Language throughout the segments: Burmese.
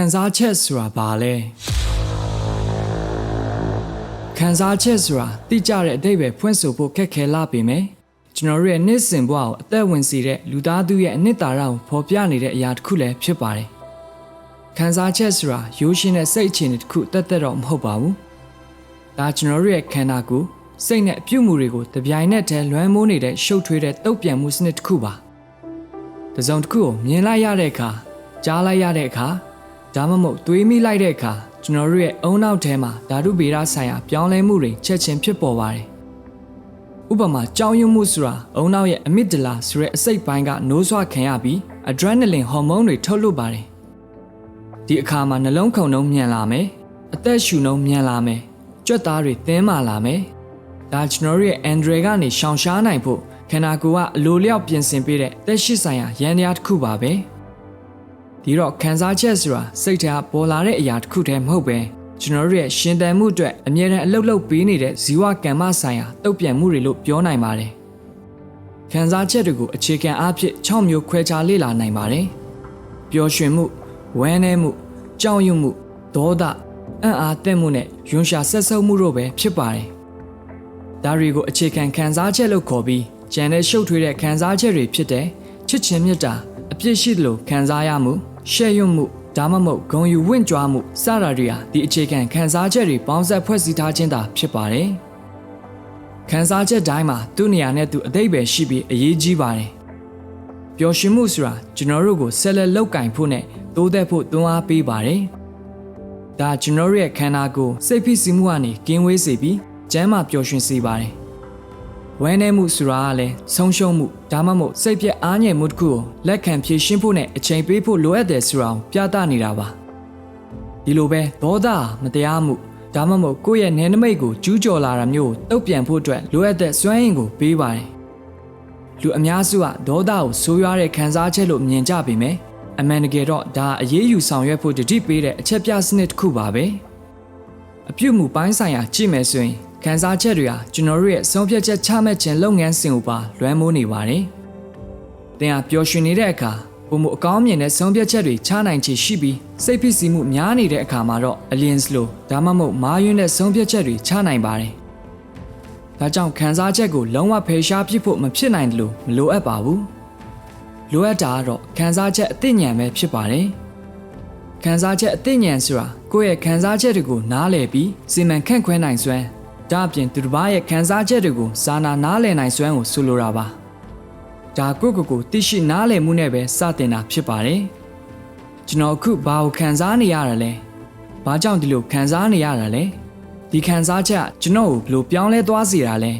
ခံစားချက်ဆိုတာဘာလဲခံစားချက်ဆိုတာတိကျတဲ့အတိတ်ပဲဖွင့်ဆိုဖို့ခက်ခဲလာပေမယ့်ကျွန်တော်တို့ရဲ့နေ့စဉ်ဘဝကိုအသက်ဝင်စေတဲ့လူသားသူရဲ့အနှစ်သာရကိုဖော်ပြနေတဲ့အရာတစ်ခုလည်းဖြစ်ပါတယ်ခံစားချက်ဆိုတာရိုးရှင်းတဲ့စိတ်အခြေအနေတစ်ခုတက်တက်တော့မဟုတ်ပါဘူးဒါကျွန်တော်တို့ရဲ့ခန္ဓာကိုယ်စိတ်နဲ့အပြုတ်မှုတွေကိုတပြိုင်နက်တည်းလွှမ်းမိုးနေတဲ့ရှုပ်ထွေးတဲ့တုတ်ပြန်မှုစနစ်တစ်ခုပါတစ်စုံတစ်ခုကိုမြင်လိုက်ရတဲ့အခါကြားလိုက်ရတဲ့အခါ ဒါမှမဟုတ်တွေးမိလိုက်တဲ့အခါကျွန်တော်တို့ရဲ့အုံနောက်ထဲမှာဓာတုဗေဒဆိုင်ရာပြောင်းလဲမှုတွေချက်ချင်းဖြစ်ပေါ်ပါတယ်ဥပမာကြောင်ရွံ့မှုဆိုတာအုံနောက်ရဲ့အမစ်ဒလာဆိုတဲ့အစိတ်ပိုင်းကနိုးဆွခံရပြီးအဒရနလင်ဟော်မုန်းတွေထုတ်လွှတ်ပါတယ်ဒီအခါမှာနှလုံးခုန်နှုန်းမြန်လာမယ်အသက်ရှူနှုန်းမြန်လာမယ်ကြွက်သားတွေသင်းမာလာမယ်ဒါကျွန်တော်တို့ရဲ့အန်ဒရယ်ကနေရှောင်ရှားနိုင်ဖို့ခန္ဓာကိုယ်ကအလိုလျောက်ပြင်ဆင်ပေးတဲ့တက်ရှိဆိုင်ရာရန်တရားတစ်ခုပါပဲ ဒီတော့ခံစားချက်ဆိုတာစိတ်ထဲကပေါ်လာတဲ့အရာတစ်ခုတည်းမဟုတ်ပဲကျွန်တော်တို့ရဲ့ရှင်သန်မှုအတွက်အမြဲတမ်းအလုပ်လုပ်ပေးနေတဲ့ဇီဝကမ္မဆိုင်ရာတုတ်ပြန်မှုတွေလို့ပြောနိုင်ပါတယ်ခံစားချက်တွေကိုအခြေခံအားဖြင့်6မျိုးခွဲခြားလေ့လာနိုင်ပါတယ်ပျော်ရွှင်မှုဝမ်းနည်းမှုကြောက်ရွံ့မှုဒေါသအံ့အားသင့်မှုနဲ့ယွန်ရှာဆက်ဆုပ်မှုတို့ပဲဖြစ်ပါတယ်ဒါတွေကိုအခြေခံခံစားချက်လို့ခေါ်ပြီးကျန်တဲ့ရှုပ်ထွေးတဲ့ခံစားချက်တွေဖြစ်တဲ့ချစ်ချင်းမြတ်တာ အပြစ်ရှိသလိုခံစားရမှုရှက်ရွံ့မှုဒါမှမဟုတ်ဂုံယူဝင့်ကြွားမှုစတာတွေဟာဒီအခြေခံခံစားချက်တွေပေါင်းစပ်ဖွဲ့စည်းထားခြင်းသာဖြစ်ပါတယ်ခံစားချက်တိုင်းမှာသူ့နေရာနဲ့သူအတိတ်ပဲရှိပြီးအရေးကြီးပါတယ်ပျော်ရွှင်မှုဆိုတာကျွန်တော်တို့ကိုဆက်လက်လောက်ကင်ဖို့နဲ့တိုးသက်ဖို့တွန်းအားပေးပါတယ်ဒါကျွန်တော်တို့ရဲ့ခန္ဓာကိုယ်စိတ်ဖိစီးမှုကနေကင်းဝေးစေပြီးကျန်းမာပျော်ရွှင်စေပါတယ် ဝမ်းနည်းမှုဆိုတာကလည်းဆုံးရှုံးမှုဒါမှမဟုတ်စိတ်ပြက်အားငယ်မှုတစ်ခုကိုလက်ခံဖြေရှင်းဖို့နဲ့အချိန်ပေးဖို့လိုအပ်တယ်ဆိုတာကိုပြသနေတာပါဒီလိုပဲဒေါသမတရားမှုဒါမှမဟုတ်ကိုယ့်ရဲ့နယ်နိမိတ်ကိုကျူးကျော်လာတာမျိုးကိုတုတ်ပြန်ဖို့အတွက်လိုအပ်တဲ့စွမ်းရည်ကိုပေးပါတယ်လူအများစုကဒေါသကိုဆိုးရွားတဲ့ခံစားချက်လို့မြင်ကြပေမယ့်အမှန်တကယ်တော့ဒါအရေးယူဆောင်ရွက်ဖို့တတိပေးတဲ့အချက်ပြစနစ်တစ်ခုပါပဲအပြုတ်မှုပိုင်းဆိုင်ရာကြည့်မယ်ဆိုရင် ခံစားချက်တွေဟာကျွန်တော်တို့ရဲ့ဆုံးဖြတ်ချက်ချမှတ်ခြင်းလုပ်ငန်းစဉ်ကိုပါလွှမ်းမိုးနေပါတယ်။သင်ဟာပျော်ရွှင်နေတဲ့အခါပုံမှုအကောင်းမြင်တဲ့ဆုံးဖြတ်ချက်တွေချနိုင်ချေရှိပြီးစိတ်ဖိစီးမှုများနေတဲ့အခါမှာတော့အလင်းစလိုဒါမှမဟုတ်မာယွန်းတဲ့ဆုံးဖြတ်ချက်တွေချနိုင်ပါတယ်။ဒါကြောင့်ခံစားချက်ကိုလုံးဝဖယ်ရှားပစ်ဖို့မဖြစ်နိုင်တယ်လို့မလိုအပ်ပါဘူး။လိုအပ်တာကတော့ခံစားချက်အသိဉာဏ်ပဲဖြစ်ပါတယ်။ခံစားချက်အသိဉာဏ်ဆိုတာကိုယ့်ရဲ့ခံစားချက်တွေကိုနားလည်ပြီးစီမံခန့်ခွဲနိုင်စွမ်း ဒါအပြင်သူတစ်ပါးရဲ့ခံစားချက်တွေကိုစာနာနားလည်နိုင်စွမ်းကိုဆိုလိုတာပါဒါကိုကိုကိုသိရှိနားလည်မှုနဲ့ပဲစတင်တာဖြစ်ပါတယ်ကျွန်တော်အခုဘာကိုခံစားနေရတာလဲဘာကြောင့်ဒီလိုခံစားနေရတာလဲဒီခံစားချက်ကကျွန်တော်ကိုဘယ်လိုပြောင်းလဲသွားစေတာလဲ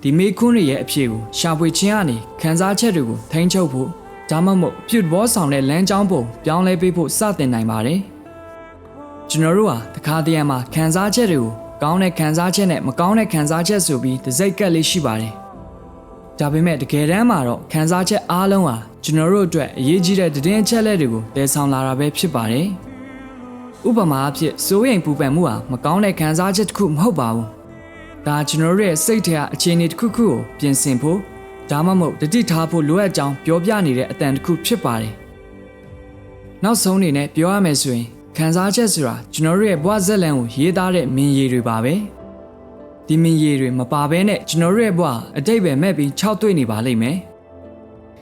ဒီမေးခွန်းတွေရဲ့အဖြေကိုရှာဖွေခြင်းကနေခံစားချက်တွေကိုထိန်းချုပ်ဖို့ဒါမှမဟုတ်ပြုတ်ဘောဆောင်တဲ့လမ်းကြောင်းပုံပြောင်းလဲပေးဖို့စတင်နိုင်ပါတယ်ကျွန်တော်တို့ဟာတခါတည်းမှာခံစားချက်တွေကို ကောင်းတဲ့ခံစားချက်နဲ့မကောင်းတဲ့ခံစားချက်ဆိုပြီးတစ်စိတ်ကက်လေးရှိပါတယ်။ဒါပေမဲ့တကယ်တမ်းမှာတော့ခံစားချက်အားလုံးဟာကျွန်တော်တို့အတွက်အရေးကြီးတဲ့တည်င်းချက်လက်တွေကိုတည်ဆောင်လာတာပဲဖြစ်ပါတယ်။ဥပမာအဖြစ်စိုးရိမ်ပူပန်မှုဟာမကောင်းတဲ့ခံစားချက်တစ်ခုမဟုတ်ပါဘူး။ဒါကျွန်တော်တို့ရဲ့စိတ်ထဲကအခြေအနေတစ်ခုခုကိုပြင်ဆင်ဖို့ဒါမှမဟုတ်တတိထားဖို့လိုအပ်ကြောင်းပြောပြနေတဲ့အတန်တစ်ခုဖြစ်ပါတယ်။နောက်ဆုံးအနေနဲ့ပြောရမယ်ဆိုရင် ခံစားချက်ဆိုတာကျွန်တော်တို့ရဲ့ဘဝဇက်လန်ကိုရေးသားတဲ့မင်းရည်တွေပါပဲဒီမင်းရည်တွေမပါဘဲနဲ့ကျွန်တော်တို့ရဲ့ဘဝအတိတ်ပဲမဲ့ပြီး၆တွေ့နေပါလိမ့်မယ်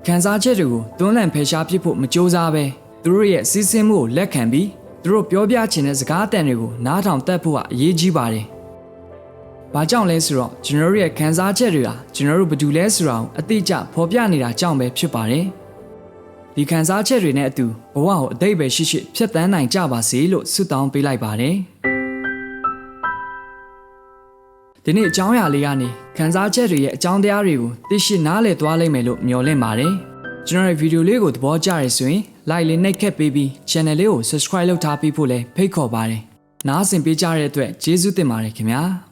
ခံစားချက်တွေကိုတွန်းလှန်ဖယ်ရှားပစ်ဖို့မကြိုးစားပဲသူတို့ရဲ့စီးဆင်းမှုကိုလက်ခံပြီးသူတို့ပြောပြချင်တဲ့စကားအတန်တွေကိုနားထောင်တတ်ဖို့ကအရေးကြီးပါတယ်။ဘာကြောင့်လဲဆိုတော့ကျွန်တော်တို့ရဲ့ခံစားချက်တွေဟာကျွန်တော်တို့ဘာတူလဲဆိုတာကိုအတိအကျဖော်ပြနေတာကြောင့်ပဲဖြစ်ပါတယ်။ ဒီခံစားချက်တွေနဲ့အတူဘဝကိုအတိတ်ပဲရှိရှိဖြတ်တန်းနိုင်ကြပါစေလို့ဆုတောင်းပေးလိုက်ပါတယ်။ဒီနေ့အကြောင်းအရာလေးကနေခံစားချက်တွေရဲ့အကြောင်းတရားတွေကိုသိရှိနားလည်သွားလိမ့်မယ်လို့မျှော်လင့်ပါတယ်။ကျွန်တော်ရဲ့ဗီဒီယိုလေးကိုသဘောကျရဆိုရင် like လေးနှိပ်ခတ်ပေးပြီး channel လေးကို subscribe လုပ်ထားပြီးဖို့လည်းဖိတ်ခေါ်ပါတယ်။နားဆင်ပေးကြတဲ့အတွက်ကျေးဇူးတင်ပါတယ်ခင်ဗျာ။